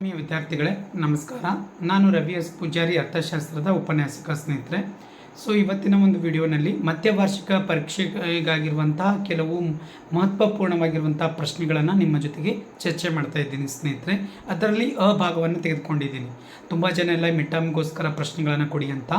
ವಿದ್ಯಾರ್ಥಿಗಳೇ, ನಮಸ್ಕಾರ. ನಾನು ರವಿ ಎಸ್. ಪೂಜಾರಿ, ಅರ್ಥಶಾಸ್ತ್ರದ ಉಪನ್ಯಾಸಕ ಸ್ನೇಹಿತರೆ. ಸೊ ಇವತ್ತಿನ ಒಂದು ವಿಡಿಯೋನಲ್ಲಿ ಮಧ್ಯವಾರ್ಷಿಕ ಪರೀಕ್ಷೆಗಾಗಿರುವಂತಹ ಕೆಲವು ಮಹತ್ವಪೂರ್ಣವಾಗಿರುವಂತಹ ಪ್ರಶ್ನೆಗಳನ್ನು ನಿಮ್ಮ ಜೊತೆಗೆ ಚರ್ಚೆ ಮಾಡ್ತಾ ಇದ್ದೀನಿ ಸ್ನೇಹಿತರೆ. ಅದರಲ್ಲಿ ಅ ಭಾಗವನ್ನು ತೆಗೆದುಕೊಂಡಿದ್ದೀನಿ. ತುಂಬ ಜನ ಎಲ್ಲ ಮಿಟಮ್ಗೋಸ್ಕರ ಪ್ರಶ್ನೆಗಳನ್ನು ಕೊಡಿ ಅಂತ.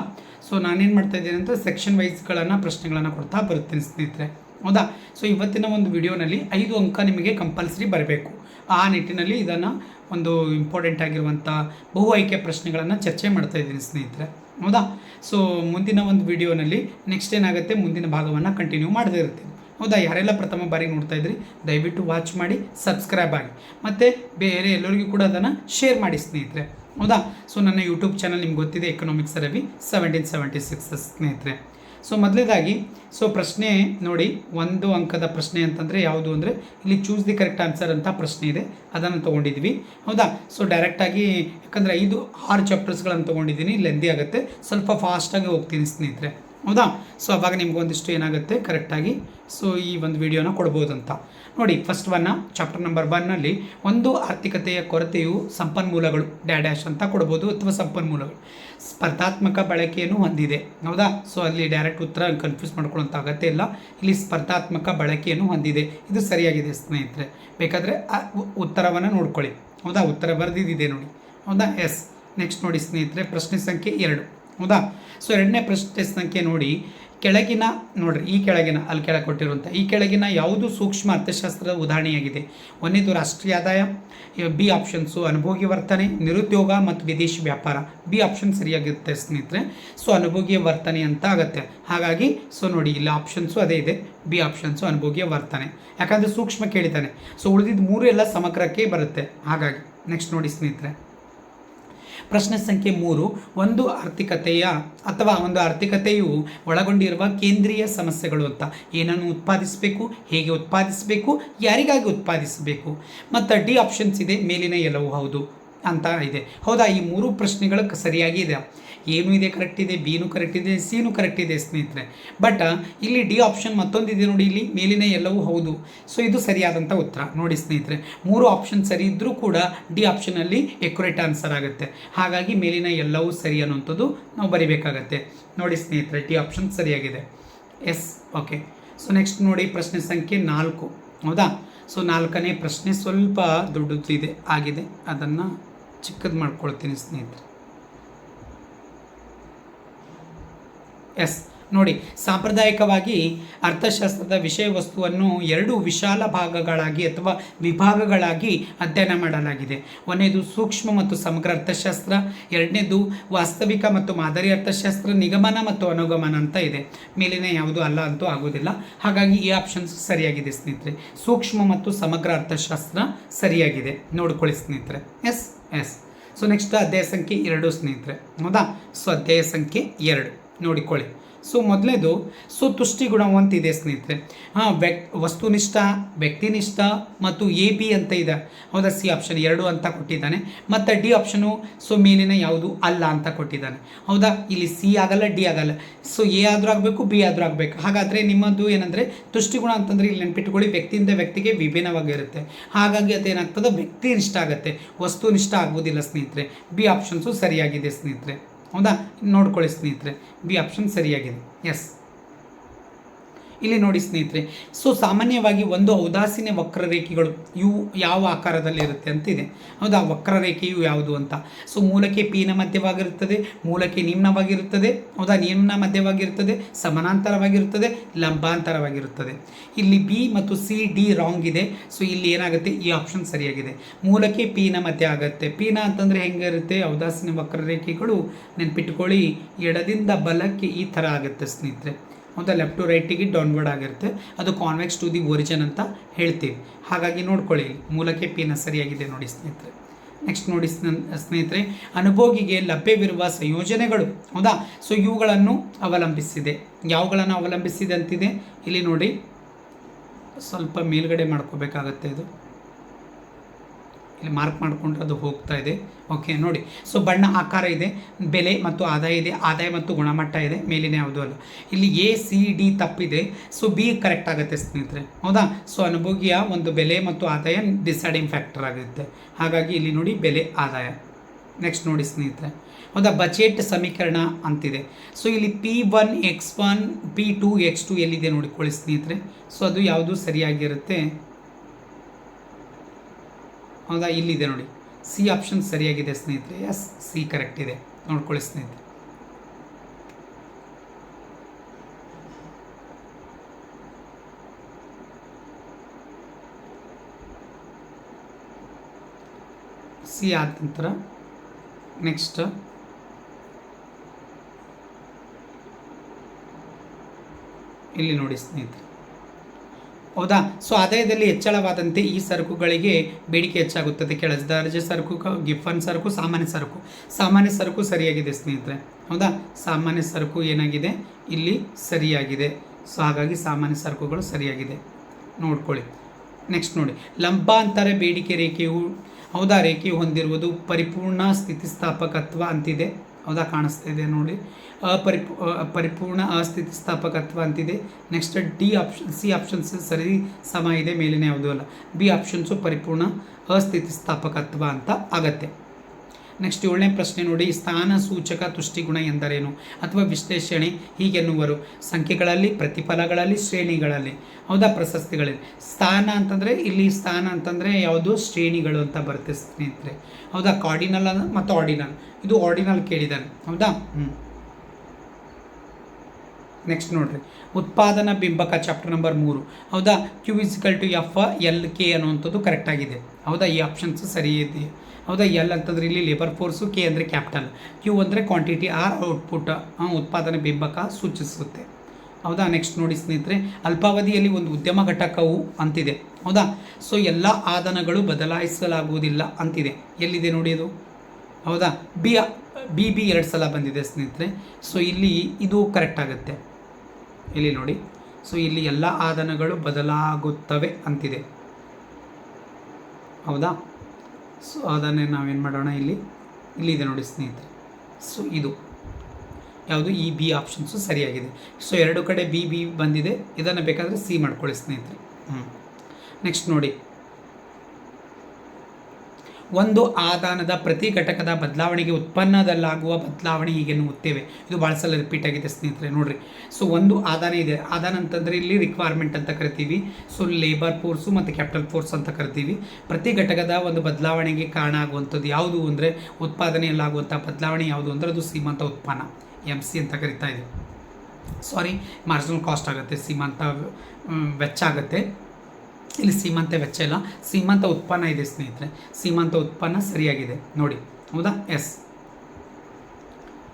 ಸೊ ನಾನೇನು ಮಾಡ್ತಾ ಇದ್ದೀನಿ ಅಂತ ಸೆಕ್ಷನ್ ವೈಸ್ಗಳನ್ನು ಪ್ರಶ್ನೆಗಳನ್ನು ಕೊಡ್ತಾ ಬರುತ್ತೇನೆ ಸ್ನೇಹಿತರೆ. ಹೌದಾ? ಸೊ ಇವತ್ತಿನ ಒಂದು ವಿಡಿಯೋನಲ್ಲಿ ಐದು ಅಂಕ ನಿಮಗೆ ಕಂಪಲ್ಸರಿ ಬರಬೇಕು. ಆ ನಿಟ್ಟಿನಲ್ಲಿ ಇದನ್ನು ಒಂದು ಇಂಪಾರ್ಟೆಂಟ್ ಆಗಿರುವಂಥ ಬಹು ಆಯ್ಕೆ ಪ್ರಶ್ನೆಗಳನ್ನು ಚರ್ಚೆ ಮಾಡ್ತಾ ಇದ್ದೀನಿ ಸ್ನೇಹಿತರೆ. ಹೌದಾ? ಸೊ ಮುಂದಿನ ಒಂದು ವಿಡಿಯೋನಲ್ಲಿ ನೆಕ್ಸ್ಟ್ ಏನಾಗುತ್ತೆ? ಮುಂದಿನ ಭಾಗವನ್ನು ಕಂಟಿನ್ಯೂ ಮಾಡದೇ ಇರ್ತೀನಿ. ಹೌದಾ? ಯಾರೆಲ್ಲ ಪ್ರಥಮ ಬಾರಿ ನೋಡ್ತಾ ಇದ್ರಿ, ದಯವಿಟ್ಟು ವಾಚ್ ಮಾಡಿ ಸಬ್ಸ್ಕ್ರೈಬ್ ಆಗಿ. ಮತ್ತು ಬೇರೆ ಎಲ್ಲರಿಗೂ ಕೂಡ ಅದನ್ನು ಶೇರ್ ಮಾಡಿ ಸ್ನೇಹಿತರೆ. ಹೌದಾ? ಸೊ ನನ್ನ ಯೂಟ್ಯೂಬ್ ಚಾನಲ್ ನಿಮ್ಗೆ ಗೊತ್ತಿದೆ economics Ravi seventeen seventy six ಸ್ನೇಹಿತರೆ. ಸೊ ಮೊದಲೇದಾಗಿ ಸೊ ಪ್ರಶ್ನೆ ನೋಡಿ, ಒಂದು ಅಂಕದ ಪ್ರಶ್ನೆ ಅಂತಂದರೆ ಯಾವುದು ಅಂದರೆ, ಇಲ್ಲಿ ಚೂಸ್ ದಿ ಕರೆಕ್ಟ್ ಆನ್ಸರ್ ಅಂತ ಪ್ರಶ್ನೆ ಇದೆ, ಅದನ್ನು ತೊಗೊಂಡಿದ್ವಿ. ಹೌದಾ? ಸೊ ಡೈರೆಕ್ಟಾಗಿ ಯಾಕಂದರೆ ಐದು, ಆರು ಚಾಪ್ಟರ್ಸ್ಗಳನ್ನು ತೊಗೊಂಡಿದ್ದೀನಿ ಲೆಂದಿ ಆಗುತ್ತೆ. ಸ್ವಲ್ಪ ಫಾಸ್ಟಾಗಿ ಹೋಗ್ತೀನಿ ಸ್ನೇಹಿತರೆ. ಹೌದಾ? ಸೊ ಅವಾಗ ನಿಮ್ಗೆ ಒಂದಿಷ್ಟು ಏನಾಗುತ್ತೆ ಕರೆಕ್ಟಾಗಿ ಸೊ ಈ ಒಂದು ವಿಡಿಯೋನ ಕೊಡ್ಬೋದಂತ. ನೋಡಿ ಫಸ್ಟ್ ಒನ್ನ ಚಾಪ್ಟರ್ ನಂಬರ್ ಒನ್ನಲ್ಲಿ ಒಂದು ಆರ್ಥಿಕತೆಯ ಕೊರತೆಯು ಸಂಪನ್ಮೂಲಗಳು ಡ್ಯಾಡ್ಯಾಶ್ ಅಂತ ಕೊಡ್ಬೋದು ಅಥವಾ ಸಂಪನ್ಮೂಲಗಳು. ಸ್ಪರ್ಧಾತ್ಮಕ ಬಳಕೆಯನ್ನು ಹೊಂದಿದೆ. ಹೌದಾ? ಸೊ ಅಲ್ಲಿ ಡೈರೆಕ್ಟ್ ಉತ್ತರ ಕನ್ಫ್ಯೂಸ್ ಮಾಡ್ಕೊಳ್ಳೋಂಥ ಅಗತ್ಯ ಇಲ್ಲ. ಇಲ್ಲಿ ಸ್ಪರ್ಧಾತ್ಮಕ ಬಳಕೆಯನ್ನು ಹೊಂದಿದೆ. ಇದು ಸರಿಯಾಗಿದೆ ಸ್ನೇಹಿತರೆ. ಬೇಕಾದರೆ ಉತ್ತರವನ್ನು ನೋಡ್ಕೊಳ್ಳಿ. ಹೌದಾ? ಉತ್ತರ ಬರೆದಿದ್ದಿದೆ ನೋಡಿ. ಹೌದಾ? ಎಸ್ ನೆಕ್ಸ್ಟ್ ನೋಡಿ ಸ್ನೇಹಿತರೆ, ಪ್ರಶ್ನೆ ಸಂಖ್ಯೆ ಎರಡು. ಹೌದಾ? ಸೊ ಎರಡನೇ ಪ್ರಶ್ನೆ ಸಂಖ್ಯೆ ನೋಡಿ. ಕೆಳಗಿನ, ನೋಡ್ರಿ, ಈ ಕೆಳಗಿನ, ಅಲ್ಲಿ ಕೆಳಗೆ ಕೊಟ್ಟಿರುವಂಥ ಈ ಕೆಳಗಿನ ಯಾವುದು ಸೂಕ್ಷ್ಮ ಅರ್ಥಶಾಸ್ತ್ರದ ಉದಾಹರಣೆಯಾಗಿದೆ? ಒಂದೇದು ರಾಷ್ಟ್ರೀಯ ಆದಾಯ ಬಿ ಆಪ್ಷನ್ಸು ಅನುಭೋಗಿ ವರ್ತನೆ, ನಿರುದ್ಯೋಗ ಮತ್ತು ವಿದೇಶಿ ವ್ಯಾಪಾರ. ಬಿ ಆಪ್ಷನ್ ಸರಿಯಾಗಿರುತ್ತೆ ಸ್ನೇಹಿತರೆ. ಸೊ ಅನುಭೋಗಿಯ ವರ್ತನೆ ಅಂತ ಆಗುತ್ತೆ. ಹಾಗಾಗಿ, ಸೊ ನೋಡಿ, ಇಲ್ಲಿ ಆಪ್ಷನ್ಸು ಅದೇ ಇದೆ. ಬಿ ಆಪ್ಷನ್ಸು ಅನುಭೋಗಿಯ ವರ್ತನೆ. ಯಾಕಂದರೆ ಸೂಕ್ಷ್ಮ ಕೇಳಿತಾನೆ ಸೊ ಉಳಿದಿದ್ದು ಮೂರು ಎಲ್ಲ ಸಮಗ್ರಕ್ಕೆ ಬರುತ್ತೆ. ಹಾಗಾಗಿ ನೆಕ್ಸ್ಟ್ ನೋಡಿ ಸ್ನೇಹಿತರೆ. ಪ್ರಶ್ನೆ ಸಂಖ್ಯೆ ಮೂರು, ಒಂದು ಆರ್ಥಿಕತೆಯ ಅಥವಾ ಒಂದು ಆರ್ಥಿಕತೆಯು ಒಳಗೊಂಡಿರುವ ಕೇಂದ್ರೀಯ ಸಮಸ್ಯೆಗಳು ಅಂತ. ಏನನ್ನು ಉತ್ಪಾದಿಸಬೇಕು, ಹೇಗೆ ಉತ್ಪಾದಿಸಬೇಕು, ಯಾರಿಗಾಗಿ ಉತ್ಪಾದಿಸಬೇಕು? ಮತ್ತು ಡಿ ಆಪ್ಷನ್ಸ್ ಇದೆ, ಮೇಲಿನ ಎಲ್ಲವೂ ಹೌದು. ಅಂತ ಇದೆ. ಹೌದಾ? ಈ ಮೂರು ಪ್ರಶ್ನೆಗಳು ಸರಿಯಾಗಿದೆ ಏನು ಇದೆ. ಕರೆಕ್ಟ್ ಇದೆ ಬಿನು ಕರೆಕ್ಟ್ ಇದೆ, ಸಿನೂ ಕರೆಕ್ಟ್ ಇದೆ ಸ್ನೇಹಿತರೆ. ಬಟ್ ಇಲ್ಲಿ ಡಿ ಆಪ್ಷನ್ ಮತ್ತೊಂದಿದೆ ನೋಡಿ, ಇಲ್ಲಿ ಮೇಲಿನ ಎಲ್ಲವೂ ಹೌದು. ಸೊ ಇದು ಸರಿಯಾದಂಥ ಉತ್ತರ. ನೋಡಿ ಸ್ನೇಹಿತರೆ, ಮೂರು ಆಪ್ಷನ್ ಸರಿ ಇದ್ದರೂ ಕೂಡ ಡಿ ಆಪ್ಷನಲ್ಲಿ ಎಕ್ಯುರೇಟ್ ಆನ್ಸರ್ ಆಗುತ್ತೆ. ಹಾಗಾಗಿ ಮೇಲಿನ ಎಲ್ಲವೂ ಸರಿ ಅನ್ನುವಂಥದ್ದು ನಾವು ಬರಿಬೇಕಾಗತ್ತೆ. ನೋಡಿ ಸ್ನೇಹಿತರೆ, ಡಿ ಆಪ್ಷನ್ ಸರಿಯಾಗಿದೆ. Yes, okay. ಸೊ ನೆಕ್ಸ್ಟ್ ನೋಡಿ ಪ್ರಶ್ನೆ ಸಂಖ್ಯೆ ನಾಲ್ಕು. ಹೌದಾ? ಸೊ ನಾಲ್ಕನೇ ಪ್ರಶ್ನೆ ಸ್ವಲ್ಪ ದೊಡ್ಡದಿದೆ ಆಗಿದೆ. ಅದನ್ನು ಚಿಕ್ಕದು ಮಾಡ್ಕೊಳ್ತೀನಿ ಸ್ನೇಹಿತರೆ. ಎಸ್. ನೋಡಿ, ಸಾಂಪ್ರದಾಯಿಕವಾಗಿ ಅರ್ಥಶಾಸ್ತ್ರದ ವಿಷಯ ವಸ್ತುವನ್ನು ಎರಡು ವಿಶಾಲ ಭಾಗಗಳಾಗಿ ಅಥವಾ ವಿಭಾಗಗಳಾಗಿ ಅಧ್ಯಯನ ಮಾಡಲಾಗಿದೆ. ಒಂದನೇದು ಸೂಕ್ಷ್ಮ ಮತ್ತು ಸಮಗ್ರ ಅರ್ಥಶಾಸ್ತ್ರ, ಎರಡನೇದು ವಾಸ್ತವಿಕ ಮತ್ತು ಮಾದರಿ ಅರ್ಥಶಾಸ್ತ್ರ, ನಿಗಮನ ಮತ್ತು ಅನುಗಮನ ಅಂತ ಇದೆ. ಮೇಲಿನ ಯಾವುದು ಅಲ್ಲ ಅಂತೂ ಆಗೋದಿಲ್ಲ. ಹಾಗಾಗಿ ಈ ಆಪ್ಷನ್ಸ್ ಸರಿಯಾಗಿದೆ ಸ್ನೇಹಿತರೆ. ಸೂಕ್ಷ್ಮ ಮತ್ತು ಸಮಗ್ರ ಅರ್ಥಶಾಸ್ತ್ರ ಸರಿಯಾಗಿದೆ. ನೋಡ್ಕೊಳ್ಳಿ ಸ್ನೇಹಿತರೆ. ಎಸ್ ಎಸ್ ಸೊ ನೆಕ್ಸ್ಟ್ ಅಧ್ಯಾಯ ಸಂಖ್ಯೆ ಎರಡು ಸ್ನೇಹಿತರೆ. ಹೌದಾ ಸೊ ಅಧ್ಯಾಯ ಸಂಖ್ಯೆ ಎರಡು. ನೋಡಿಕೊಳ್ಳಿ. ಸೊ ಮೊದಲೇದು, ಸೊ ಅಂತ ಇದೆ ಸ್ನೇಹಿತರೆ. ಹಾಂ, ವ್ಯಕ್, ವಸ್ತುನಿಷ್ಠ, ವ್ಯಕ್ತಿನಿಷ್ಠ ಮತ್ತು ಎ, ಬಿ ಅಂತ ಇದೆ. ಹೌದಾ, ಸಿ ಆಪ್ಷನ್ ಎರಡು ಅಂತ ಕೊಟ್ಟಿದ್ದಾನೆ. ಮತ್ತು ಡಿ ಆಪ್ಷನು, ಸೊ ಮೇಲಿನ ಯಾವುದು? ಅಲ್ಲ ಅಂತ ಕೊಟ್ಟಿದ್ದಾನೆ. ಹೌದಾ, ಇಲ್ಲಿ ಸಿ ಆಗಲ್ಲ, ಡಿ ಆಗಲ್ಲ. ಸೊ ಎ ಆದರೂ ಆಗಬೇಕು, ಬಿ ಆದರೂ ಆಗಬೇಕು. ಹಾಗಾದರೆ ನಿಮ್ಮದು ಏನಂದರೆ ತುಷ್ಟಿಗುಣ ಅಂತಂದರೆ ಇಲ್ಲಿ ನೆನ್ಪಿಟ್ಕೊಳ್ಳಿ, ವ್ಯಕ್ತಿಯಿಂದ ವ್ಯಕ್ತಿಗೆ ವಿಭಿನ್ನವಾಗಿರುತ್ತೆ ಹಾಗಾಗಿ ಅದೇನಾಗ್ತದೆ? ವ್ಯಕ್ತಿನಿಷ್ಠ ಆಗುತ್ತೆ. ವಸ್ತುನಿಷ್ಠ ಆಗೋದಿಲ್ಲ ಸ್ನೇಹಿತರೆ. ಬಿ ಆಪ್ಷನ್ಸು ಸರಿಯಾಗಿದೆ ಸ್ನೇಹಿತರೆ. ಹೌದಾ? ನೋಡ್ಕೊಳ್ಳಿ ಸ್ನೇಹಿತರೆ ಬಿ ಆಪ್ಷನ್ ಸರಿಯಾಗಿದೆ. ಎಸ್. ಇಲ್ಲಿ ನೋಡಿ ಸ್ನೇಹಿತರೆ ಸೊ ಸಾಮಾನ್ಯವಾಗಿ ಒಂದು ಔದಾಸೀನ ವಕ್ರರೇಖೆಗಳು ಇವು ಯಾವ ಆಕಾರದಲ್ಲಿ ಇರುತ್ತೆ ಅಂತ ಇದೆ ಹೌದಾ? ವಕ್ರರೇಖೆಯು ಯಾವುದು ಅಂತ. ಸೊ ಮೂಲಕ್ಕೆ ಪಿನ ಮಧ್ಯವಾಗಿರುತ್ತದೆ, ಮೂಲಕ್ಕೆ ನಿಮ್ನವಾಗಿರುತ್ತದೆ, ಹೌದಾ? ನಿಮ್ನ ಮಧ್ಯವಾಗಿರುತ್ತದೆ, ಸಮಾನಾಂತರವಾಗಿರುತ್ತದೆ, ಲಂಬಾಂತರವಾಗಿರುತ್ತದೆ. ಇಲ್ಲಿ ಬಿ ಮತ್ತು ಸಿ ಡಿ ರಾಂಗ್ ಇದೆ. ಸೊ ಇಲ್ಲಿ ಏನಾಗುತ್ತೆ? ಈ ಆಪ್ಷನ್ ಸರಿಯಾಗಿದೆ. ಮೂಲಕ್ಕೆ ಪಿನ ಮಧ್ಯ ಆಗುತ್ತೆ. ಪಿನ ಅಂತಂದರೆ ಹೆಂಗಿರುತ್ತೆ? ಔದಾಸೀನ ವಕ್ರರೇಖೆಗಳು ನೆನ್ಪಿಟ್ಕೊಳ್ಳಿ, ಎಡದಿಂದ ಬಲಕ್ಕೆ ಈ ಥರ ಆಗುತ್ತೆ ಸ್ನೇಹಿತರೆ. ಹೌದಾ ಲೆಫ್ಟ್ ಟು ರೈಟಿಗೆ ಡೌನ್ವರ್ಡ್ ಆಗಿರುತ್ತೆ. ಅದು ಕಾನ್ವೆಕ್ಸ್ ಟು ದಿ ಒರಿಜಿನ್ ಅಂತ ಹೇಳ್ತೀವಿ. ಹಾಗಾಗಿ ನೋಡ್ಕೊಳ್ಳಿ. ಮೂಲಕ್ಕೆ ಪಿನ ಸರಿಯಾಗಿದೆ ನೋಡಿ ಸ್ನೇಹಿತರೆ. ನೆಕ್ಸ್ಟ್ ನೋಡಿ ಸ್ನ- ಸ್ನೇಹಿತರೆ, ಅನುಭೋಗಿಗೆ ಲಭ್ಯವಿರುವ ಸಂಯೋಜನೆಗಳು. ಹೌದಾ? ಸೊ ಇವುಗಳನ್ನು ಅವಲಂಬಿಸಿದೆ. ಯಾವುಗಳನ್ನು ಅವಲಂಬಿಸಿದೆ ಅಂತಿದೆ? ಇಲ್ಲಿ ನೋಡಿ, ಸ್ವಲ್ಪ ಮೇಲ್ಗಡೆ ಮಾಡ್ಕೋಬೇಕಾಗತ್ತೆ ಇದು. ಇಲ್ಲಿ ಮಾರ್ಕ್ ಮಾಡಿಕೊಂಡ್ರೆ ಅದು ಹೋಗ್ತಾ ಇದೆ. ಓಕೆ ನೋಡಿ. ಸೊ ಬಣ್ಣ ಆಕಾರ ಇದೆ, ಬೆಲೆ ಮತ್ತು ಆದಾಯ ಇದೆ, ಆದಾಯ ಮತ್ತು ಗುಣಮಟ್ಟ ಇದೆ, ಮೇಲಿನ ಯಾವುದು ಅಲ್ಲ. ಇಲ್ಲಿ ಎ ಸಿ ಡಿ ತಪ್ಪಿದೆ. ಸೊ ಬಿ ಕರೆಕ್ಟ್ ಆಗುತ್ತೆ ಸ್ನೇಹಿತರೆ. ಹೌದಾ? ಸೊ ಅನುಭೋಗಿಯ ಒಂದು ಬೆಲೆ ಮತ್ತು ಆದಾಯ ಡಿಸೈಡಿಂಗ್ ಫ್ಯಾಕ್ಟರ್ ಆಗುತ್ತೆ. ಹಾಗಾಗಿ ಇಲ್ಲಿ ನೋಡಿ ಬೆಲೆ, ಆದಾಯ. ನೆಕ್ಸ್ಟ್ ನೋಡಿ ಸ್ನೇಹಿತರೆ. ಹೌದಾ? ಬಜೆಟ್ ಸಮೀಕರಣ ಅಂತಿದೆ. ಸೊ ಇಲ್ಲಿ P one X one P two X two ಎಲ್ಲಿದೆ ನೋಡಿಕೊಳ್ಳಿ ಸ್ನೇಹಿತರೆ. ಸೊ ಅದು ಯಾವುದು ಸರಿಯಾಗಿರುತ್ತೆ? ಹೌದಾ ಇಲ್ಲಿದೆ ನೋಡಿ. ಸಿ ಆಪ್ಷನ್ ಸರಿಯಾಗಿದೆ ಸ್ನೇಹಿತರೆ. ಎಸ್ ಸಿ ಕರೆಕ್ಟ್ ಇದೆ. ನೋಡ್ಕೊಳ್ಳಿ ಸ್ನೇಹಿತರೆ. ಸಿ ಆದ ನಂತರ ನೆಕ್ಸ್ಟ್ ಇಲ್ಲಿ ನೋಡಿ ಸ್ನೇಹಿತರೆ. ಹೌದಾ? ಸೊ ಆದಾಯದಲ್ಲಿ ಹೆಚ್ಚಳವಾದಂತೆ ಈ ಸರಕುಗಳಿಗೆ ಬೇಡಿಕೆ ಹೆಚ್ಚಾಗುತ್ತದೆ. ಕೆಳ ದರ್ಜೆ ಸರಕು ಗಿಫನ್ ಸರಕು, ಸಾಮಾನ್ಯ ಸರಕು. ಸಾಮಾನ್ಯ ಸರಕು ಸರಿಯಾಗಿದೆ ಸ್ನೇಹಿತರೆ. ಹೌದಾ? ಸಾಮಾನ್ಯ ಸರಕು ಏನಾಗಿದೆ? ಇಲ್ಲಿ ಸರಿಯಾಗಿದೆ. ಸೊ ಹಾಗಾಗಿ ಸಾಮಾನ್ಯ ಸರಕುಗಳು ಸರಿಯಾಗಿದೆ. ನೋಡ್ಕೊಳ್ಳಿ. ನೆಕ್ಸ್ಟ್ ನೋಡಿ. ಲಂಬಾಂತರ ಬೇಡಿಕೆ ರೇಖೆಯು, ಹೌದಾ? ರೇಖೆಯು ಹೊಂದಿರುವುದು ಪರಿಪೂರ್ಣ ಸ್ಥಿತಿಸ್ಥಾಪಕತ್ವ ಅಂತಿದೆ. ಹೌದಾ? ಕಾಣಿಸ್ತಾ ಇದೆ ನೋಡಿ. ಅಪರಿಪೂ ಪರಿಪೂರ್ಣ ಅಸ್ಥಿತಿಸ್ಥಾಪಕತ್ವ ಅಂತಿದೆ. Next D option C options ಸರಿ, ಸಮ ಇದೆ, ಮೇಲಿನ ಯಾವುದೂ ಅಲ್ಲ. ಬಿ ಆಪ್ಷನ್ಸು ಪರಿಪೂರ್ಣ ಅಸ್ಥಿತಿಸ್ಥಾಪಕತ್ವ ಅಂತ ಆಗತ್ತೆ. ನೆಕ್ಸ್ಟ್ ಏಳನೇ ಪ್ರಶ್ನೆ ನೋಡಿ, ಸ್ಥಾನ ಸೂಚಕ ತುಷ್ಟಿಗುಣ ಎಂದರೇನು? ಅಥವಾ ವಿಶ್ಲೇಷಣೆ ಹೀಗೆನ್ನುವರು. ಸಂಖ್ಯೆಗಳಲ್ಲಿ, ಪ್ರತಿಫಲಗಳಲ್ಲಿ, ಶ್ರೇಣಿಗಳಲ್ಲಿ. ಹೌದಾ ಪ್ರಶಸ್ತಿಗಳಲ್ಲಿ ಸ್ಥಾನ ಅಂತಂದರೆ, ಇಲ್ಲಿ ಸ್ಥಾನ ಅಂತಂದರೆ ಯಾವುದು ಶ್ರೇಣಿಗಳು ಅಂತ ಬರುತ್ತೆ ಸ್ನೇಹಿತರೆ. ಹೌದಾ ಕಾರ್ಡಿನಲ್ ಮತ್ತು ಆರ್ಡಿನಲ್ ಇದು ಆರ್ಡಿನಲ್ ಕೇಳಿದ್ದಾನೆ. ಹೌದಾ? ಹ್ಞೂ ನೆಕ್ಸ್ಟ್ ನೋಡ್ರಿ. ಉತ್ಪಾದನಾ ಬಿಂಬಕ ಚಾಪ್ಟರ್ ನಂಬರ್ ಮೂರು. ಹೌದಾ? Q is equal to F L K ಅನ್ನುವಂಥದ್ದು ಕರೆಕ್ಟ್ ಆಗಿದೆ. ಹೌದಾ? ಈ ಆಪ್ಷನ್ಸ್ ಸರಿ ಇದೆ ಹೌದಾ ಎಲ್ ಅಂತಂದ್ರೆ ಇಲ್ಲಿ ಲೇಬರ್ ಫೋರ್ಸು ಕೆ ಅಂದರೆ ಕ್ಯಾಪಿಟಲ್ ಕ್ಯೂ ಅಂದರೆ ಕ್ವಾಂಟಿಟಿ ಆರ್ ಔಟ್ಪುಟ್ ಉತ್ಪಾದನೆ ಬಿಂಬಕ ಸೂಚಿಸುತ್ತೆ. ಹೌದಾ ನೆಕ್ಸ್ಟ್ ನೋಡಿ ಸ್ನೇಹಿತರೆ, ಅಲ್ಪಾವಧಿಯಲ್ಲಿ ಒಂದು ಉದ್ಯಮ ಘಟಕವು ಅಂತಿದೆ. ಹೌದಾ ಸೊ ಎಲ್ಲ ಆದನಗಳು ಬದಲಾಯಿಸಲಾಗುವುದಿಲ್ಲ ಅಂತಿದೆ. ಎಲ್ಲಿದೆ ನೋಡಿ ಅದು? ಹೌದಾ ಬಿ ಬಿ ಬಿ ಎರಡು ಸಲ ಬಂದಿದೆ ಸ್ನೇಹಿತರೆ. ಸೊ ಇಲ್ಲಿ ಇದು ಕರೆಕ್ಟ್ ಆಗುತ್ತೆ. ಇಲ್ಲಿ ನೋಡಿ ಸೊ ಇಲ್ಲಿ ಎಲ್ಲ ಆದನಗಳು ಬದಲಾಗುತ್ತವೆ ಅಂತಿದೆ. ಹೌದಾ ಸೊ ಅದನ್ನೇ ನಾವೇನು ಮಾಡೋಣ ಇಲ್ಲಿ? ಇಲ್ಲಿದೆ ನೋಡಿ ಸ್ನೇಹಿತರೆ. ಸೊ ಇದು. ಯಾವುದು? ಈ ಬಿ ಆಪ್ಷನ್ಸು ಸರಿಯಾಗಿದೆ. ಸೊ ಎರಡು ಕಡೆ ಬಿ ಬಿ ಬಂದಿದೆ. ಇದನ್ನು ಬೇಕಾದರೆ ಸಿ ಮಾಡ್ಕೊಳ್ಳಿ ಸ್ನೇಹಿತರೆ. ಹ್ಞೂ ನೆಕ್ಸ್ಟ್ ನೋಡಿ. ಒಂದು ಆದಾನದ ಪ್ರತಿ ಘಟಕದ ಬದಲಾವಣೆಗೆ ಉತ್ಪನ್ನದಲ್ಲಾಗುವ ಬದಲಾವಣೆ ಹೀಗೆನ್ನುತ್ತೇವೆ ಇದು ಭಾಳ ಸಲ ರಿಪೀಟ್ ಆಗಿದೆ ಸ್ನೇಹಿತರೆ, ನೋಡಿರಿ. ಸೊ ಒಂದು ಆದಾನ ಇದೆ. ಆದಾನ ಅಂತಂದರೆ ಇಲ್ಲಿ ರಿಕ್ವೈರ್ಮೆಂಟ್ ಅಂತ ಕರಿತೀವಿ. ಸೊ ಲೇಬರ್ ಫೋರ್ಸು ಮತ್ತು ಕ್ಯಾಪಿಟಲ್ ಫೋರ್ಸ್ ಅಂತ ಕರಿತೀವಿ. ಪ್ರತಿ ಘಟಕದ ಒಂದು ಬದಲಾವಣೆಗೆ ಕಾರಣ ಆಗುವಂಥದ್ದು ಯಾವುದು ಅಂದರೆ ಉತ್ಪಾದನೆಯಲ್ಲಾಗುವಂಥ ಬದಲಾವಣೆ ಯಾವುದು ಅಂದರೆ ಅದು ಸೀಮಂತ ಉತ್ಪನ್ನ ಎಂ ಸಿ ಅಂತ ಕರಿತಾ ಇದೆ. ಸಾರಿ ಮಾರ್ಜಿನಲ್ ಕಾಸ್ಟ್ ಆಗುತ್ತೆ, ಸೀಮಂತ ವೆಚ್ಚ ಆಗುತ್ತೆ. ಇಲ್ಲಿ ಸೀಮಂತ ವೆಚ್ಚ ಇಲ್ಲ. ಸೀಮಂತ ಉತ್ಪನ್ನ ಇದೆ ಸ್ನೇಹಿತರೆ. ಸೀಮಂತ ಉತ್ಪನ್ನ ಸರಿಯಾಗಿದೆ. ನೋಡಿ. ಹೌದಾ? ಎಸ್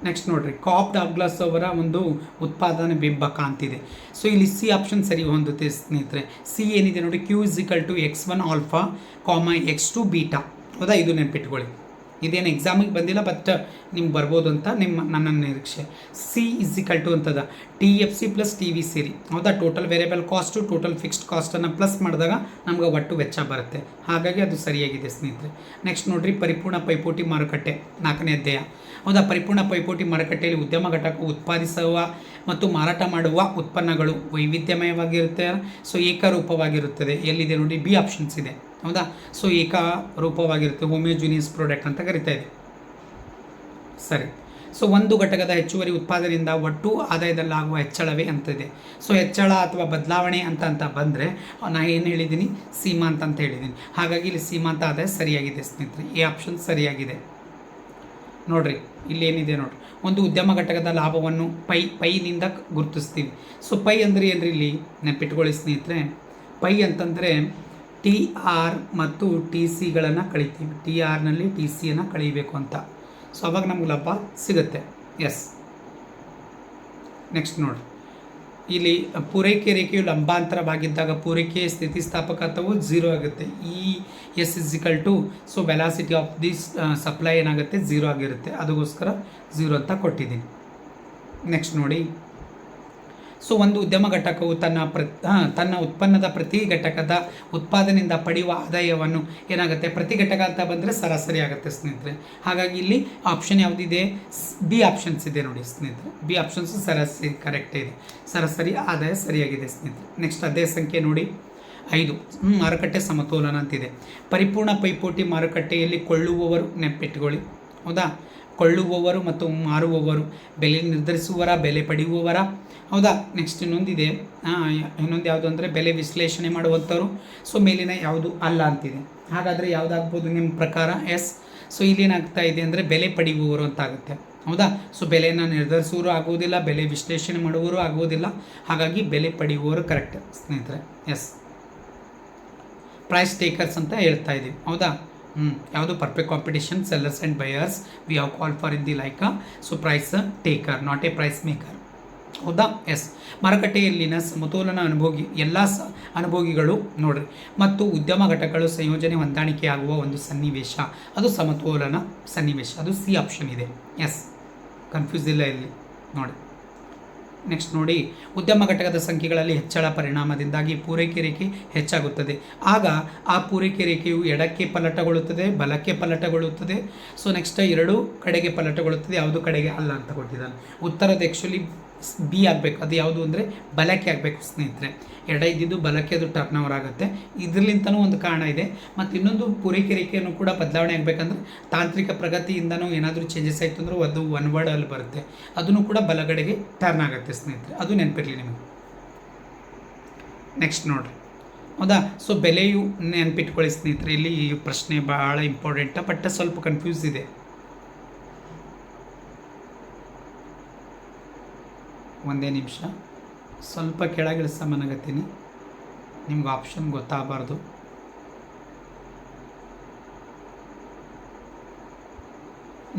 ನೆಕ್ಸ್ಟ್ ನೋಡ್ರಿ. ಕಾಪ್ ಡಾಗ್ಲಾಸ್ ಅವರ ಒಂದು ಉತ್ಪಾದನೆ ಬಿಂಬಕ ಅಂತಿದೆ. ಸೊ ಇಲ್ಲಿ ಸಿ ಆಪ್ಷನ್ ಸರಿ ಹೊಂದುತ್ತೆ ಸ್ನೇಹಿತರೆ. ಸಿ ಏನಿದೆ ನೋಡಿ? Q is equal to X one alpha comma X two beta ಹೌದಾ? ಇದು ನೆನ್ಪಿಟ್ಕೊಳ್ಳಿ. ಇದೇನು ಎಕ್ಸಾಮಿಗೆ ಬಂದಿಲ್ಲ ಬಟ್ ನಿಮ್ಗೆ ಬರ್ಬೋದು ಅಂತ ನಿಮ್ಮ, ನನ್ನ ನಿರೀಕ್ಷೆ. ಸಿ ಇಸಿಕಲ್ ಟು ಅಂತದ. T F C plus T V C ಹೌದಾ? Total variable cost total fixed ಕಾಸ್ಟನ್ನು plus ಮಾಡಿದಾಗ ನಮ್ಗೆ ಒಟ್ಟು ವೆಚ್ಚ ಬರುತ್ತೆ. ಹಾಗಾಗಿ ಅದು ಸರಿಯಾಗಿದೆ ಸ್ನೇಹಿತರೆ. ನೆಕ್ಸ್ಟ್ ನೋಡ್ರಿ, ಪರಿಪೂರ್ಣ ಪೈಪೋಟಿ ಮಾರುಕಟ್ಟೆ. ನಾಲ್ಕನೇ ಅಧ್ಯಾಯ. ಹೌದಾ? ಪರಿಪೂರ್ಣ ಪೈಪೋಟಿ ಮಾರುಕಟ್ಟೆಯಲ್ಲಿ ಉದ್ಯಮ ಘಟಕ ಉತ್ಪಾದಿಸುವ ಮತ್ತು ಮಾರಾಟ ಮಾಡುವ ಉತ್ಪನ್ನಗಳು ವೈವಿಧ್ಯಮಯವಾಗಿರುತ್ತೆ ಸೊ ಏಕರೂಪವಾಗಿರುತ್ತದೆ. ಎಲ್ಲಿದೆ ನೋಡಿ? ಬಿ ಆಪ್ಷನ್ಸ್ ಇದೆ. ಹೌದಾ? ಸೊ ಏಕರೂಪವಾಗಿರುತ್ತೆ ಹೋಮಿಯೋಜಿನಿಯಸ್ ಪ್ರಾಡಕ್ಟ್ ಅಂತ ಕರಿತಾ ಇದೆ. ಸರಿ. ಸೊ ಒಂದು ಘಟಕದ ಹೆಚ್ಚುವರಿ ಉತ್ಪಾದನೆಯಿಂದ ಒಟ್ಟು ಆದಾಯದಲ್ಲಾಗುವ ಹೆಚ್ಚಳವೇ ಅಂತ ಇದೆ ಸೊ ಹೆಚ್ಚಳ ಅಥವಾ ಬದಲಾವಣೆ ಅಂತ ಅಂತ ಬಂದರೆ ನಾನು ಏನು ಹೇಳಿದ್ದೀನಿ? ಸೀಮಾಂತ ಅಂತ ಹೇಳಿದ್ದೀನಿ. ಹಾಗಾಗಿ ಇಲ್ಲಿ ಸೀಮಾಂತ ಆದಾಯ ಸರಿಯಾಗಿದೆ ಸ್ನೇಹಿತರೆ. ಈ ಆಪ್ಷನ್ ಸರಿಯಾಗಿದೆ. ನೋಡ್ರಿ, ಇಲ್ಲಿ ಏನಿದೆ ನೋಡ್ರಿ. ಒಂದು ಉದ್ಯಮ ಘಟಕದ ಲಾಭವನ್ನು ಪೈ ಪೈನಿಂದ ಗುರುತಿಸ್ತೀವಿ. ಸೊ ಪೈ ಅಂದರೆ ಏನ್ರಿ ಇಲ್ಲಿ ನೆನಪಿಟ್ಕೊಳ್ಳಿ ಸ್ನೇಹಿತರೆ. ಪೈ ಅಂತಂದರೆ ಟಿ ಆರ್ ಮತ್ತು ಟಿ ಸಿಗಳನ್ನು ಕಳಿತೀವಿ. ಟಿ ಆರ್ನಲ್ಲಿ ಟಿ ಸಿಯನ್ನು ಕಳೀಬೇಕು ಅಂತ. ಸೊ ಅವಾಗ ನಮ್ಗೆ ಲಭ ಸಿಗುತ್ತೆ. ಎಸ್ ನೆಕ್ಸ್ಟ್ ನೋಡಿ. ಇಲ್ಲಿ ಪೂರೈಕೆ ರೇಖೆಯು ಲಂಬಾಂತರವಾಗಿದ್ದಾಗ ಪೂರೈಕೆ ಸ್ಥಿತಿಸ್ಥಾಪಕತ್ವವು ಝೀರೋ ಆಗುತ್ತೆ. ಈ S is equal to so velocity of this supply ಏನಾಗುತ್ತೆ? ಝೀರೋ ಆಗಿರುತ್ತೆ. ಅದಕ್ಕೋಸ್ಕರ ಝೀರೋ ಅಂತ ಕೊಟ್ಟಿದ್ದೀನಿ. ನೆಕ್ಸ್ಟ್ ನೋಡಿ. ಸೊ ಒಂದು ಉದ್ಯಮ ಘಟಕವು ತನ್ನ ಪ್ರ ತನ್ನ ಉತ್ಪನ್ನದ ಪ್ರತಿ ಘಟಕದ ಉತ್ಪಾದನೆಯಿಂದ ಪಡೆಯುವ ಆದಾಯವನ್ನು ಏನಾಗುತ್ತೆ? ಪ್ರತಿ ಘಟಕ ಅಂತ ಬಂದರೆ ಸರಾಸರಿ ಆಗುತ್ತೆ ಸ್ನೇಹಿತರೆ. ಹಾಗಾಗಿ ಇಲ್ಲಿ ಆಪ್ಷನ್ ಯಾವುದಿದೆ? ಬಿ ಆಪ್ಷನ್ಸ್ ಇದೆ ನೋಡಿ ಸ್ನೇಹಿತರೆ. ಬಿ ಆಪ್ಷನ್ಸ್ ಸರಾಸರಿ ಕರೆಕ್ಟ್ ಇದೆ. ಸರಾಸರಿ ಆದಾಯ ಸರಿಯಾಗಿದೆ ಸ್ನೇಹಿತರೆ. ನೆಕ್ಸ್ಟ್ ಅದೇ ಸಂಖ್ಯೆ ನೋಡಿ. ಐದು. ಮಾರುಕಟ್ಟೆ ಸಮತೋಲನ ಅಂತಿದೆ. ಪರಿಪೂರ್ಣ ಪೈಪೋಟಿ ಮಾರುಕಟ್ಟೆಯಲ್ಲಿ ಕೊಳ್ಳುವವರು ನೆಪ್ಪಿಟ್ಕೊಳ್ಳಿ ಹೌದಾ? ಕೊಳ್ಳುವವರು ಮತ್ತು ಮಾರುವವರು, ಬೆಲೆ ನಿರ್ಧರಿಸುವರ ಬೆಲೆ ಪಡೆಯುವವರ. ಹೌದಾ? ನೆಕ್ಸ್ಟ್ ಇನ್ನೊಂದಿದೆ. ಇನ್ನೊಂದು ಯಾವುದು ಅಂದರೆ ಬೆಲೆ ವಿಶ್ಲೇಷಣೆ ಮಾಡುವಂಥವ್ರು. ಸೊ ಮೇಲಿನ ಯಾವುದು ಅಲ್ಲ ಅಂತಿದೆ. ಹಾಗಾದರೆ ಯಾವುದಾಗ್ಬೋದು ನಿಮ್ಮ ಪ್ರಕಾರ? ಎಸ್ ಸೊ ಇಲ್ಲೇನಾಗ್ತಾ ಇದೆ ಅಂದರೆ ಬೆಲೆ ಪಡೆಯುವವರು ಅಂತ ಆಗುತ್ತೆ. ಹೌದಾ? ಸೊ ಬೆಲೆಯನ್ನು ನಿರ್ಧರಿಸುವರು ಆಗುವುದಿಲ್ಲ, ಬೆಲೆ ವಿಶ್ಲೇಷಣೆ ಮಾಡುವವರು ಆಗುವುದಿಲ್ಲ. ಹಾಗಾಗಿ ಬೆಲೆ ಪಡೆಯುವವರು ಕರೆಕ್ಟ್ ಸ್ನೇಹಿತರೆ ಎಸ್ ಪ್ರೈಸ್ ಟೇಕರ್ಸ್ ಅಂತ ಹೇಳ್ತಾ ಇದ್ದೀವಿ ಹೌದಾ? ಯಾವುದು perfect competition sellers and buyers we have call for in the like so price taker not a price maker ಹೌದಾ? ಎಸ್ ಮಾರುಕಟ್ಟೆಯಲ್ಲಿನ ಸಮತೋಲನ ಅನುಭೋಗಿ, ಎಲ್ಲ ಸ, ಅನುಭೋಗಿಗಳು ನೋಡ್ರಿ. ಮತ್ತು ಉದ್ಯಮ ಘಟಕಗಳು ಸಂಯೋಜನೆ ಹೊಂದಾಣಿಕೆಯಾಗುವ ಒಂದು ಸನ್ನಿವೇಶ. ಅದು ಸಮತೋಲನ ಸನ್ನಿವೇಶ. ಅದು ಸಿ ಆಪ್ಷನ್ ಇದೆ. ಎಸ್ ಕನ್ಫ್ಯೂಸ್ ಇಲ್ಲ ಇಲ್ಲಿ. ನೋಡಿ. ನೆಕ್ಸ್ಟ್ ನೋಡಿ, ಉದ್ಯಮ ಘಟಕದ ಸಂಖ್ಯೆಗಳಲ್ಲಿ ಹೆಚ್ಚಳ ಪರಿಣಾಮದಿಂದಾಗಿ ಪೂರೈಕೆ ರೇಖೆ ಹೆಚ್ಚಾಗುತ್ತದೆ. ಆಗ ಆ ಪೂರೈಕೆ ರೇಖೆಯು ಎಡಕ್ಕೆ ಪಲಟಗೊಳ್ಳುತ್ತದೆ ಬಲಕ್ಕೆ ಪಲಟಗೊಳ್ಳುತ್ತದೆ ಸೊ ನೆಕ್ಸ್ಟ್ ಎರಡು ಕಡೆಗೆ ಪಲಟಗೊಳ್ಳುತ್ತದೆ ಯಾವುದು ಕಡೆಗೆ? ಅಲ್ಲ ಅಂತ ಕೊಟ್ಟಿದ್ದಾನೆ. ಉತ್ತರದ ಆ್ಯಕ್ಚುಲಿ ಬಿ ಆಗಬೇಕು. ಅದು ಯಾವುದು ಅಂದರೆ ಬಲಕ್ಕೆ ಆಗಬೇಕು ಸ್ನೇಹಿತರೆ. ಎಡ ಇದ್ದಿದ್ದು ಬಲಕ್ಕೆ ಅದು ಟರ್ನ್ ಓವರ್ ಆಗುತ್ತೆ. ಇದರಲ್ಲಿಂತನೂ ಒಂದು ಕಾರಣ ಇದೆ. ಮತ್ತು ಇನ್ನೊಂದು ಪೂರೈಕೆ ರೇಖೆಯನ್ನು ಕೂಡ ಬದಲಾವಣೆ ಆಗಬೇಕಂದ್ರೆ ತಾಂತ್ರಿಕ ಪ್ರಗತಿಯಿಂದನೂ ಏನಾದರೂ ಚೇಂಜಸ್ ಆಯಿತು ಅಂದ್ರೆ ಅದು ಒನ್ ವರ್ಡ್ ಅಲ್ಲಿ ಬರುತ್ತೆ. ಅದನ್ನು ಕೂಡ ಬಲಗಡೆಗೆ ಟರ್ನ್ ಆಗುತ್ತೆ ಸ್ನೇಹಿತರೆ. ಅದು ನೆನಪಿರಲಿ ನಿಮಗೆ. ನೆಕ್ಸ್ಟ್ ನೋಡಿರಿ. ಹೌದಾ? ಸೊ ಬೆಲೆಯು ನೆನ್ಪಿಟ್ಕೊಳ್ಳಿ ಸ್ನೇಹಿತರೆ. ಇಲ್ಲಿ ಈ ಪ್ರಶ್ನೆ ಭಾಳ ಇಂಪಾರ್ಟೆಂಟ್ ಬಟ್ ಸ್ವಲ್ಪ ಕನ್ಫ್ಯೂಸ್ ಇದೆ. ಒಂದೇ ನಿಮಿಷ. ಸ್ವಲ್ಪ ಕೆಳಗಿಳಿಸ ಮನಗತ್ತೀನಿ. ನಿಮ್ಗೆ ಆಪ್ಷನ್ ಗೊತ್ತಾಗಬಾರ್ದು.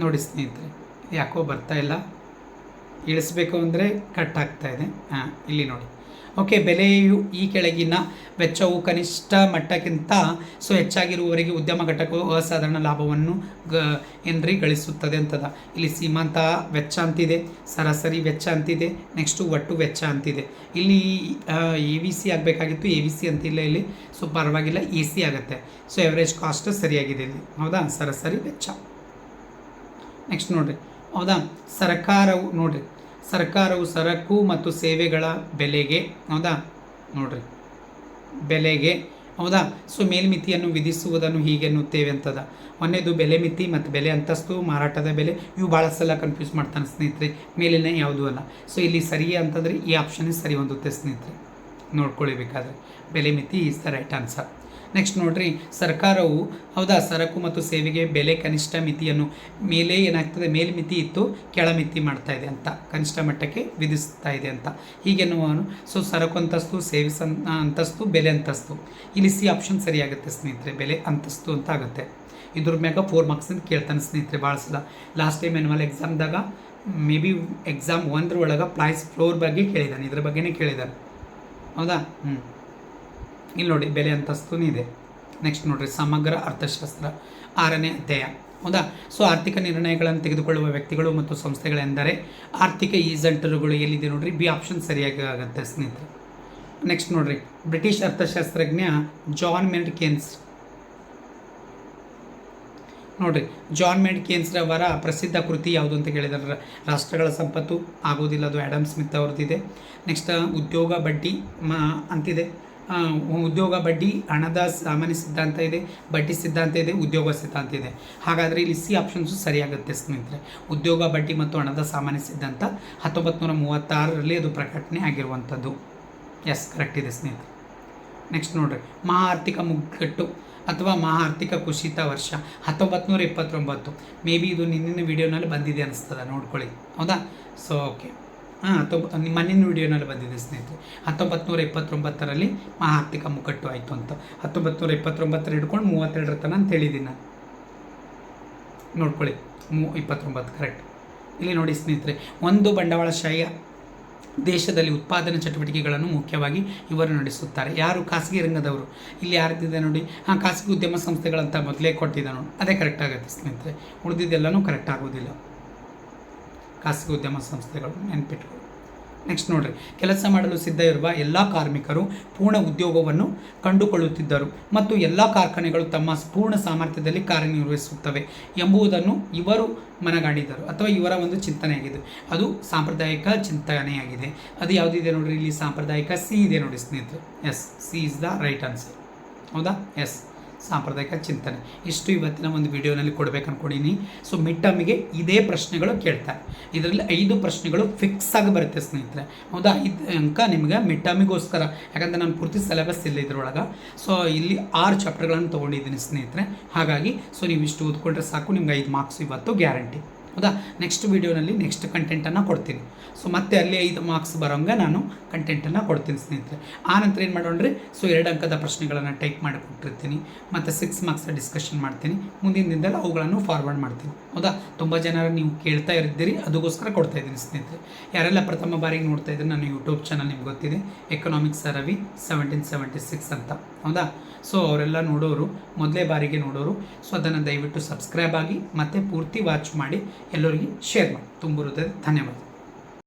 ನೋಡಿ ಸ್ನೇಹಿತರೆ, ಯಾಕೋ ಬರ್ತಾ ಇಲ್ಲ. ಇಳಿಸ್ಬೇಕು ಅಂದರೆ ಕಟ್ ಆಗ್ತಾ ಇದೆ. ಹಾಂ, ಇಲ್ಲಿ ನೋಡಿ. ಓಕೆ ಬೆಲೆಯು ಈ ಕೆಳಗಿನ ವೆಚ್ಚವು ಕನಿಷ್ಠ ಮಟ್ಟಕ್ಕಿಂತ ಸೊ ಹೆಚ್ಚಾಗಿರುವವರೆಗೆ ಉದ್ಯಮ ಘಟಕವು ಅಸಾಧಾರಣ ಲಾಭವನ್ನು ಗ, ಏನ್ರಿ ಗಳಿಸುತ್ತದೆ ಅಂತದ. ಇಲ್ಲಿ ಸೀಮಾಂತ ವೆಚ್ಚ ಅಂತಿದೆ, ಸರಾಸರಿ ವೆಚ್ಚ ಅಂತಿದೆ, ನೆಕ್ಸ್ಟು ಒಟ್ಟು ವೆಚ್ಚ ಅಂತಿದೆ. ಇಲ್ಲಿ ಎ ವಿ ಸಿ ಆಗಬೇಕಾಗಿತ್ತು ಎ ವಿ ಸಿ ಅಂತಿಲ್ಲ ಇಲ್ಲಿ. ಸೊ, ಪರವಾಗಿಲ್ಲ ಎ ಸಿ ಆಗುತ್ತೆ. ಸೊ ಎವರೇಜ್ ಕಾಸ್ಟ್ ಸರಿಯಾಗಿದೆ ಇಲ್ಲಿ. ಹೌದಾ? ಸರಾಸರಿ ವೆಚ್ಚ. ನೆಕ್ಸ್ಟ್ ನೋಡಿರಿ. ಹೌದಾ? ಸರ್ಕಾರವು, ನೋಡ್ರಿ. ಸರ್ಕಾರವು ಸರಕು ಮತ್ತು ಸೇವೆಗಳ ಬೆಲೆಗೆ, ಹೌದಾ? ನೋಡ್ರಿ. ಬೆಲೆಗೆ, ಹೌದಾ? ಸೊ, ಮೇಲ್ಮಿತಿಯನ್ನು ವಿಧಿಸುವುದನ್ನು ಹೀಗೆ ಎನ್ನುತ್ತೇವೆ ಅಂತದ. ಒಂದೇದು ಬೆಲೆ ಮಿತಿ ಮತ್ತು ಬೆಲೆ ಅಂತಸ್ತು, ಮಾರಾಟದ ಬೆಲೆ, ಇವು ಭಾಳ ಸಲ ಕನ್ಫ್ಯೂಸ್ ಮಾಡ್ತಾನೆ ಸ್ನೇಹಿತರೆ. ಮೇಲಿನ ಯಾವುದೂ ಅಲ್ಲ. ಸೊ, ಇಲ್ಲಿ ಸರಿ ಅಂತಂದರೆ ಈ ಆಪ್ಷನ್ ಸರಿ ಹೊಂದುತ್ತೆ ಸ್ನೇಹಿತರೆ. ನೋಡ್ಕೊಳ್ಬೇಕಾದ್ರೆ. ಬೆಲೆ ಮಿತಿ is the right answer next ನೋಡ್ರಿ, ಸರ್ಕಾರವು ಹೌದಾ? ಸರಕು ಮತ್ತು ಸೇವೆಗೆ ಬೆಲೆ ಕನಿಷ್ಠ ಮಿತಿಯನ್ನು ಮೇಲೆ ಏನಾಗ್ತದೆ? ಮೇಲ್ಮಿತಿ ಇತ್ತು ಕೆಳಮಿತಿ ಮಾಡ್ತಾ ಇದೆ ಅಂತ, ಕನಿಷ್ಠ ಮಟ್ಟಕ್ಕೆ ವಿಧಿಸ್ತಾ ಇದೆ ಅಂತ. ಹೀಗೆನ್ನುವನು ಸೊ ಸರಕು ಅಂತಸ್ತು, ಸೇವೆ ಅಂತಸ್ತು, ಬೆಲೆ ಅಂತಸ್ತು. ಇಲ್ಲಿ ಸಿ ಆಪ್ಷನ್ ಸರಿಯಾಗುತ್ತೆ ಸ್ನೇಹಿತರೆ, ಬೆಲೆ ಅಂತಸ್ತು ಅಂತ ಆಗುತ್ತೆ. ಇದ್ರ ಮ್ಯಾಗ ಫೋರ್ ಮಾರ್ಕ್ಸಿಂದ ಕೇಳ್ತಾನೆ ಸ್ನೇಹಿತರೆ, ಭಾಳ ಸಲ. ಲಾಸ್ಟ್ ಟೈಮ್ ಎನ್ವಲ್ ಎಕ್ಸಾಮ್ದಾಗ ಮೇ ಬಿ ಎಕ್ಸಾಮ್ ಒಂದ್ರ ಒಳಗೆ ಪ್ರೈಸ್ ಫ್ಲೋರ್ ಬಗ್ಗೆ ಕೇಳಿದ್ದಾನೆ ಇದ್ರ ಬಗ್ಗೆನೇ ಕೇಳಿದ್ದಾನೆ ಹೌದಾ? ಹ್ಞೂ ಇಲ್ಲಿ ನೋಡಿ ಬೆಲೆ ಅಂತಸ್ತೂ ಇದೆ. ನೆಕ್ಸ್ಟ್ ನೋಡಿರಿ ಸಮಗ್ರ ಅರ್ಥಶಾಸ್ತ್ರ. ಆರನೇ ಅಧ್ಯಾಯ. ಹೌದಾ? ಸೊ ಆರ್ಥಿಕ ನಿರ್ಣಯಗಳನ್ನು ತೆಗೆದುಕೊಳ್ಳುವ ವ್ಯಕ್ತಿಗಳು ಮತ್ತು ಸಂಸ್ಥೆಗಳೆಂದರೆ ಆರ್ಥಿಕ ಏಜೆಂಟರುಗಳು ಎಲ್ಲಿದೆ ನೋಡ್ರಿ? ಬಿ ಆಪ್ಷನ್ ಸರಿಯಾಗಿ ಆಗುತ್ತೆ ಸ್ನೇಹಿತರೆ. ನೆಕ್ಸ್ಟ್ ನೋಡ್ರಿ. ಬ್ರಿಟಿಷ್ ಅರ್ಥಶಾಸ್ತ್ರಜ್ಞ ಜಾನ್ ಮೆಂಟ್ ಕೇನ್ಸ್. ನೋಡ್ರಿ, ಜಾನ್ ಮೆಂಟ್ ಕೇನ್ಸ್ರವರ ಪ್ರಸಿದ್ಧ ಕೃತಿ ಯಾವುದು ಅಂತ ಕೇಳಿದ್ರೆ ರಾಷ್ಟ್ರಗಳ ಸಂಪತ್ತು ಆಗೋದಿಲ್ಲ. ಅದು ಆ್ಯಡಮ್ ಸ್ಮಿತ್ ಅವ್ರದ್ದಿದೆ. ನೆಕ್ಸ್ಟ್ ಉದ್ಯೋಗ ಬಡ್ಡಿ ಮ, ಅಂತಿದೆ. ಉದ್ಯೋಗ ಬಡ್ಡಿ ಹಣದ ಸಾಮಾನ್ಯ ಸಿದ್ಧಾಂತ ಇದೆ, ಬಡ್ಡಿ ಸಿದ್ಧಾಂತ ಇದೆ, ಉದ್ಯೋಗ ಸಿದ್ಧಾಂತ ಇದೆ. ಹಾಗಾದರೆ ಇಲ್ಲಿ ಸಿ ಆಪ್ಷನ್ಸು ಸರಿಯಾಗುತ್ತೆ ಸ್ನೇಹಿತರೆ. ಉದ್ಯೋಗ, ಬಡ್ಡಿ ಮತ್ತು ಹಣದ ಸಾಮಾನ್ಯ ಸಿದ್ಧಾಂತ ಹತ್ತೊಂಬತ್ತು ನೂರ ಮೂವತ್ತಾರರಲ್ಲಿ ಅದು ಪ್ರಕಟಣೆ ಆಗಿರುವಂಥದ್ದು. ಎಸ್ ಕರೆಕ್ಟ್ ಇದೆ ಸ್ನೇಹಿತರೆ. ನೆಕ್ಸ್ಟ್ ನೋಡ್ರಿ. ಮಹಾ ಆರ್ಥಿಕ ಮುಗ್ಗಟ್ಟು ಅಥವಾ ಮಹಾ ಆರ್ಥಿಕ ಕುಸಿತ ವರ್ಷ ಹತ್ತೊಂಬತ್ತು ನೂರ ಇಪ್ಪತ್ತೊಂಬತ್ತು. ಮೇ ಬಿ ಇದು ನಿನ್ನಿನ ವಿಡಿಯೋನಲ್ಲಿ ಬಂದಿದೆ ಅನಿಸ್ತದೆ, ನೋಡ್ಕೊಳ್ಳಿ. ಹೌದಾ? ಸೊ ಓಕೆ ಹಾಂ ನಿಮ್ಮ ಮನೆಯ ವಿಡಿಯೋನಲ್ಲಿ ಬಂದಿದೆ ಸ್ನೇಹಿತರೆ. ಹತ್ತೊಂಬತ್ತು ನೂರ ಇಪ್ಪತ್ತೊಂಬತ್ತರಲ್ಲಿ ಆರ್ಥಿಕ ಮುಕ್ಕಟ್ಟು ಆಯಿತು ಅಂತ. ಹತ್ತೊಂಬತ್ತು ನೂರ ಇಪ್ಪತ್ತೊಂಬತ್ತರ ಹಿಡ್ಕೊಂಡು ಮೂವತ್ತೆರಡರ ತನಕ ಅಂತ ಹೇಳಿದ್ದೀನಿ ನೋಡ್ಕೊಳ್ಳಿ. ಮೂ, ಇಪ್ಪತ್ತೊಂಬತ್ತು ಕರೆಕ್ಟ್ ಇಲ್ಲಿ ನೋಡಿ ಸ್ನೇಹಿತರೆ, ಒಂದು ಬಂಡವಾಳಶಾಹಿಯ ದೇಶದಲ್ಲಿ ಉತ್ಪಾದನಾ ಚಟುವಟಿಕೆಗಳನ್ನು ಮುಖ್ಯವಾಗಿ ಇವರು ನಡೆಸುತ್ತಾರೆ. ಯಾರು? ಖಾಸಗಿ ರಂಗದವರು. ಇಲ್ಲಿ ಯಾರ್ದಿದೆ ನೋಡಿ? ಹಾಂ, ಖಾಸಗಿ ಉದ್ಯಮ ಸಂಸ್ಥೆಗಳಂತ ಮೊದಲೇ ಕೊಟ್ಟಿದ್ದ ನೋಡಿ. ಅದೇ ಕರೆಕ್ಟ್ ಆಗುತ್ತೆ ಸ್ನೇಹಿತರೆ. ಉಳಿದಿದ್ದೆಲ್ಲನೂ ಕರೆಕ್ಟ್ ಆಗೋದಿಲ್ಲ. ಖಾಸಗಿ ಉದ್ಯಮ ಸಂಸ್ಥೆಗಳು ನೆನ್ಪಿಟ್ಕೊಳ್ಳಿ. ನೆಕ್ಸ್ಟ್ ನೋಡ್ರಿ, ಕೆಲಸ ಮಾಡಲು ಸಿದ್ಧ ಇರುವ ಎಲ್ಲ ಕಾರ್ಮಿಕರು ಪೂರ್ಣ ಉದ್ಯೋಗವನ್ನು ಕಂಡುಕೊಳ್ಳುತ್ತಿದ್ದರು ಮತ್ತು ಎಲ್ಲ ಕಾರ್ಖಾನೆಗಳು ತಮ್ಮ ಪೂರ್ಣ ಸಾಮರ್ಥ್ಯದಲ್ಲಿ ಕಾರ್ಯನಿರ್ವಹಿಸುತ್ತವೆ ಎಂಬುದನ್ನು ಇವರು ಮನಗಾಣಿದರು ಅಥವಾ ಇವರ ಒಂದು ಚಿಂತನೆಯಾಗಿದೆ. ಅದು ಸಾಂಪ್ರದಾಯಿಕ ಚಿಂತನೆಯಾಗಿದೆ. ಅದು ಯಾವುದಿದೆ ನೋಡ್ರಿ, ಇಲ್ಲಿ ಸಾಂಪ್ರದಾಯಿಕ ಸಿ ಇದೆ ನೋಡಿ ಸ್ನೇಹಿತರೆ. Yes C is the right answer ಹೌದಾ? ಎಸ್ ಸಾಂಪ್ರದಾಯಿಕ ಚಿಂತನೆ. ಇಷ್ಟು ಇವತ್ತಿನ ಒಂದು ವಿಡಿಯೋನಲ್ಲಿ ಕೊಡ್ಬೇಕು ಅನ್ಕೊಂಡಿನಿ. ಸೊ ಮಿಡ್ ಟರ್ಮಿಗೆ ಇದೇ ಪ್ರಶ್ನೆಗಳು ಕೇಳ್ತಾರೆ. ಇದರಲ್ಲಿ ಐದು ಪ್ರಶ್ನೆಗಳು ಫಿಕ್ಸ್ ಆಗಿ ಬರುತ್ತೆ ಸ್ನೇಹಿತರೆ. ಹೌದಾ? ಐದು ಅಂಕ ನಿಮ್ಗೆ ಮಿಡ್ ಟರ್ಮಿಗೋಸ್ಕರ ಯಾಕಂದರೆ ನಾನು ಪೂರ್ತಿ ಸಿಲೆಬಸ್ ಇಲ್ಲ ಇದ್ರೊಳಗೆ. ಸೊ ಇಲ್ಲಿ ಆರು ಚಾಪ್ಟರ್ಗಳನ್ನು ತೊಗೊಂಡಿದ್ದೀನಿ ಸ್ನೇಹಿತರೆ. ಹಾಗಾಗಿ ಸೊ ನೀವು ಇಷ್ಟು ಓದ್ಕೊಂಡ್ರೆ ಸಾಕು. ನಿಮ್ಗೆ ಐದು ಮಾರ್ಕ್ಸ್ ಇವತ್ತು ಗ್ಯಾರಂಟಿ ಹೌದಾ? ನೆಕ್ಸ್ಟ್ ವೀಡಿಯೋನಲ್ಲಿ ನೆಕ್ಸ್ಟ್ ಕಂಟೆಂಟನ್ನು ಕೊಡ್ತೀನಿ. ಸೊ ಮತ್ತೆ ಅಲ್ಲಿ ಐದು ಮಾರ್ಕ್ಸ್ ಬರೋಂಗೆ ನಾನು ಕಂಟೆಂಟನ್ನು ಕೊಡ್ತೀನಿ ಸ್ನೇಹಿತರೆ. ಆನಂತರ ನಂತರ ಏನು ಮಾಡೋಣ್ರಿ ಸೊ ಎರಡು ಅಂಕದ ಪ್ರಶ್ನೆಗಳನ್ನು ಟೈಪ್ ಮಾಡಿ ಕೊಟ್ಟಿರ್ತೀನಿ. ಮತ್ತು ಸಿಕ್ಸ್ ಮಾರ್ಕ್ಸ್ ಡಿಸ್ಕಷನ್ ಮಾಡ್ತೀನಿ. ಮುಂದಿನ ದಿನದಲ್ಲಿ ಅವುಗಳನ್ನು ಫಾರ್ವರ್ಡ್ ಮಾಡ್ತೀನಿ. ಹೌದಾ? ತುಂಬ ಜನರ ನೀವು ಕೇಳ್ತಾ ಇರ್ತೀರಿ ಅದಕ್ಕೋಸ್ಕರ ಕೊಡ್ತಾ ಇದ್ದೀನಿ ಸ್ನೇಹಿತರೆ. ಯಾರೆಲ್ಲ ಪ್ರಥಮ ಬಾರಿಗೆ ನೋಡ್ತಾ ಇದ್ದರೆ ನನ್ನ ಯೂಟ್ಯೂಬ್ ಚಾನಲ್ ನಿಮ್ಗೆ ಗೊತ್ತಿದೆ. Economics Ravi seventeen seventy six ಅಂತ. ಹೌದಾ? ಸೊ ಅವರೆಲ್ಲ ನೋಡೋರು, ಮೊದಲೇ ಬಾರಿಗೆ ನೋಡೋರು, ಸೊ ಅದನ್ನು ದಯವಿಟ್ಟು ಸಬ್ಸ್ಕ್ರೈಬ್ ಆಗಿ, ಮತ್ತು ಪೂರ್ತಿ ವಾಚ್ ಮಾಡಿ. ಎಲ್ಲರಿಗೆ ಶೇರ್ ಮಾಡಿ ತುಂಬ ಹೃದಯದ ಧನ್ಯವಾದ